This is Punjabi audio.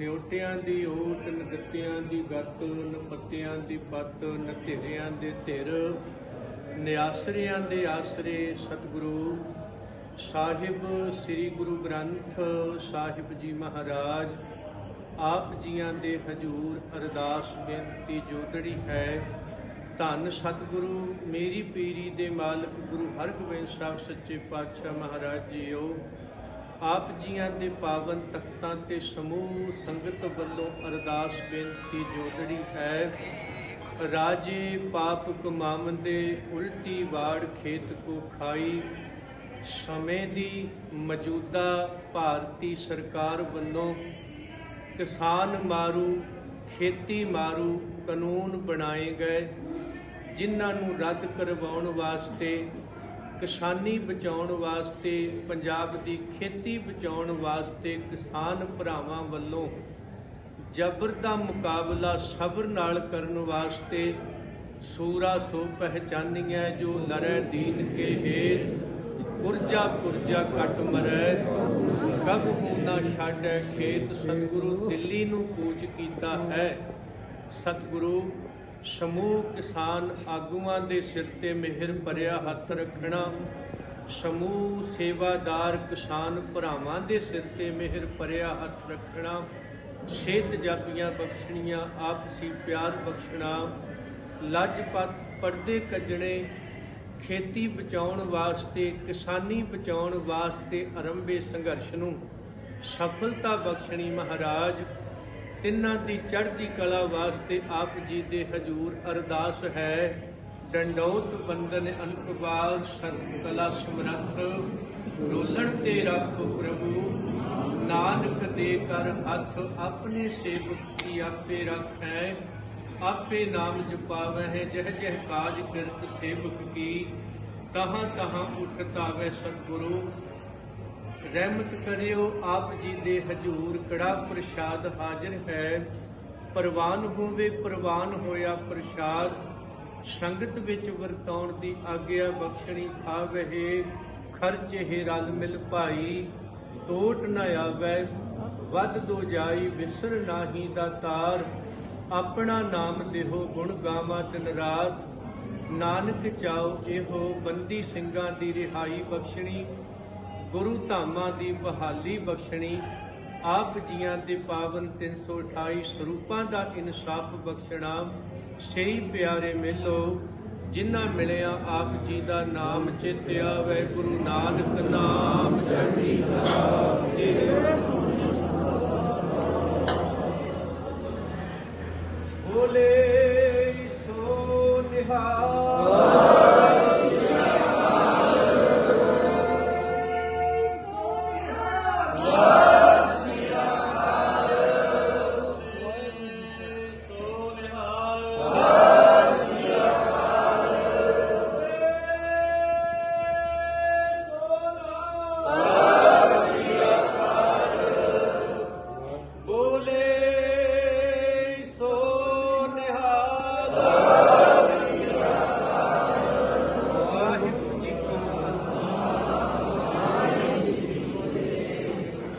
ਨਿਉਟਿਆਂ ਦੀ ਓਟ ਨਗਤਿਆਂ ਦੀ ਗੱਤ ਨਪੱਤਿਆਂ ਦੀ ਪੱਤ ਨਤੇਰਿਆਂ ਦੇ ਧਿਰ ਨਿਆਸਰਿਆਂ ਦੇ ਆਸਰੇ ਸਤਿਗੁਰੂ। ਸਾਹਿਬ ਸ੍ਰੀ ਗੁਰੂ ਗ੍ਰੰਥ ਸਾਹਿਬ ਜੀ ਮਹਾਰਾਜ, ਆਪ ਜੀਆਂ ਦੇ ਹਜੂਰ ਅਰਦਾਸ ਬੇਨਤੀ ਜੋਦੜੀ ਹੈ, ਧੰਨ ਸਤਿਗੁਰੂ, ਮੇਰੀ ਪੀਰੀ ਦੇ ਮਾਲਕ ਗੁਰੂ ਹਰਗੋਬਿੰਦ ਸਾਹਿਬ ਸੱਚੇ ਪਾਤਸ਼ਾਹ ਮਹਾਰਾਜ ਜੀਓ। ਆਪ ਜੀਆਂ ਦੇ ਪਾਵਨ ਤਖਤਾਂ ਤੇ ਸਮੂਹ ਸੰਗਤ ਵੱਲੋਂ ਅਰਦਾਸ ਬੇਨਤੀ ਜੋਦੜੀ ਹੈ। ਰਾਜੇ ਪਾਪ ਕਮਾਵੰਦੇ ਉਲਟੀ ਵਾੜ ਖੇਤ ਕੋ ਖਾਈ। ਸਮੇਂ ਦੀ ਮੌਜੂਦਾ ਭਾਰਤੀ ਸਰਕਾਰ ਵੱਲੋਂ ਕਿਸਾਨ ਮਾਰੂ, ਖੇਤੀ ਮਾਰੂ ਕਾਨੂੰਨ ਬਣਾਏ ਗਏ। ਜਿਨ੍ਹਾਂ ਨੂੰ ਰੱਦ ਕਰਵਾਉਣ ਵਾਸਤੇ ਕਿਸਾਨੀ ਬਚਾਉਣ ਵਾਸਤੇ, ਪੰਜਾਬ ਦੀ ਖੇਤੀ ਬਚਾਉਣ ਵਾਸਤੇ ਕਿਸਾਨ ਭਰਾਵਾਂ ਵੱਲੋਂ ਜਬਰ ਦਾ ਮੁਕਾਬਲਾ ਸਬਰ ਨਾਲ ਕਰਨ ਵਾਸਤੇ ਸੂਰਾ ਸੋ ਪਹਿਚਾਨੀਐ, ਜੋ ਲਰੈ ਦੀਨ ਕੇ ਹੇਤ, ਪੁਰਜਾ ਪੁਰਜਾ ਕੱਟ ਮਰੈ, ਕਬ ਹੂ ਨਾ ਛਾੜੈ ਖੇਤ, ਸਤਿਗੁਰੂ ਦਿੱਲੀ ਨੂੰ ਕੂਚ ਕੀਤਾ ਹੈ। ਸਤਿਗੁਰੂ ਸਮੂਹ ਕਿਸਾਨ ਆਗੂਆਂ ਦੇ ਸਿਰ ਤੇ ਮਿਹਰ ਭਰਿਆ ਹੱਥ ਰੱਖਣਾ, ਸਮੂਹ ਸੇਵਾਦਾਰ ਕਿਸਾਨ ਭਰਾਵਾਂ ਦੇ ਸਿਰ ਤੇ ਮਿਹਰ ਭਰਿਆ ਹੱਥ ਰੱਖਣਾ, ਸਿਹਤ ਜਾਪੀਆਂ ਬਖਸ਼ਣੀਆਂ, ਆਪਸੀ ਪਿਆਰ ਬਖਸ਼ਣਾ, ਲੱਜਪਤ ਪਰਦੇ ਕੱਜਣੇ, ਖੇਤੀ ਬਚਾਉਣ ਵਾਸਤੇ, ਕਿਸਾਨੀ ਬਚਾਉਣ ਵਾਸਤੇ ਆਰੰਭੇ ਸੰਘਰਸ਼ ਨੂੰ ਸਫਲਤਾ ਬਖਸ਼ਣੀ ਮਹਾਰਾਜ ਤਿੰਨਾਂ ਦੀ ਚੜ੍ਹਦੀ ਕਲਾ ਵਾਸਤੇ ਆਪ ਜੀ ਦੇ ਹਜੂਰ ਅਰਦਾਸ ਹੈ। ਡੰਡੋਤ ਬੰਦਨ ਅਨੁਪਵਾਲ ਸਰਬ ਕਲਾ ਸਮਰੱਥ, ਰੋਲਣ ਤੇ ਰੱਖੋ ਪ੍ਰਭੂ, ਨਾਨਕ ਦੇ ਕਰ ਹੱਥ ਆਪਣੇ ਸੇਵਕ ਕੀ ਆਪੇ ਰੱਖੈ, ਆਪੇ ਨਾਮ ਜਪਾਵਹਿ ਜਹ ਜਹ ਕਾਜ ਕਿਰਤ ਸੇਵਕ ਕੀ, ਤਹਾਂ ਤਹਾਂ ਉਠਤ ਸਤਿਗੁਰੂ ਰਹਿਮਤ ਕਰਿਓ, ਆਪ ਜੀ ਦੇ ਹਜੂਰ, ਕੜਾ ਪ੍ਰਸ਼ਾਦ ਹਾਜ਼ਰ ਹੈ। ਪ੍ਰਵਾਨ ਹੋਵੇ, ਪ੍ਰਵਾਨ ਹੋਇਆ ਪ੍ਰਸ਼ਾਦ, ਸੰਗਤ ਵਿੱਚ ਵਰਤਾਉਣ ਦੀ ਆਗਿਆ ਬਖਸ਼ਣੀ ਖਾਵਹਿ ਖਰਚੇ ਰਲ ਮਿਲ ਭਾਈ, ਟੋਟ ਨ ਆਵੇ, ਵੱਧ ਦੋ ਜਾਈ, ਵਿਸਰ ਨਾਹੀ ਦਾ ਤਾਰ। ਆਪਣਾ ਨਾਮ ਦੇਹੋ ਗੁਣ ਗਾਵਾਂ ਤਿਨ ਰਾਤ। ਨਾਨਕ ਚਾਓ ਇਹੋ ਬੰਦੀ ਸਿੰਘਾਂ ਦੀ ਰਿਹਾਈ ਬਖਸ਼ਣੀ ਗੁਰੂ ਧਾਮਾਂ ਦੀ ਬਹਾਲੀ ਬਖਸ਼ਣੀ, ਆਪ ਜੀਆਂ ਦੇ ਪਾਵਨ 328 ਸਰੂਪਾਂ ਦਾ ਇਨਸਾਫ ਬਖਸ਼ਣਾ, ਸਹੀ ਪਿਆਰੇ ਮਿਲੋ, ਜਿਨ੍ਹਾਂ ਮਿਲਿਆ ਆਪ ਜੀ ਦਾ ਨਾਮ ਚਿਤ ਆਵੇ, ਗੁਰੂ ਨਾਨਕ ਨਾਮ ਚੜ੍ਹਦੀ ਕਲਾ ਤੇਰੇ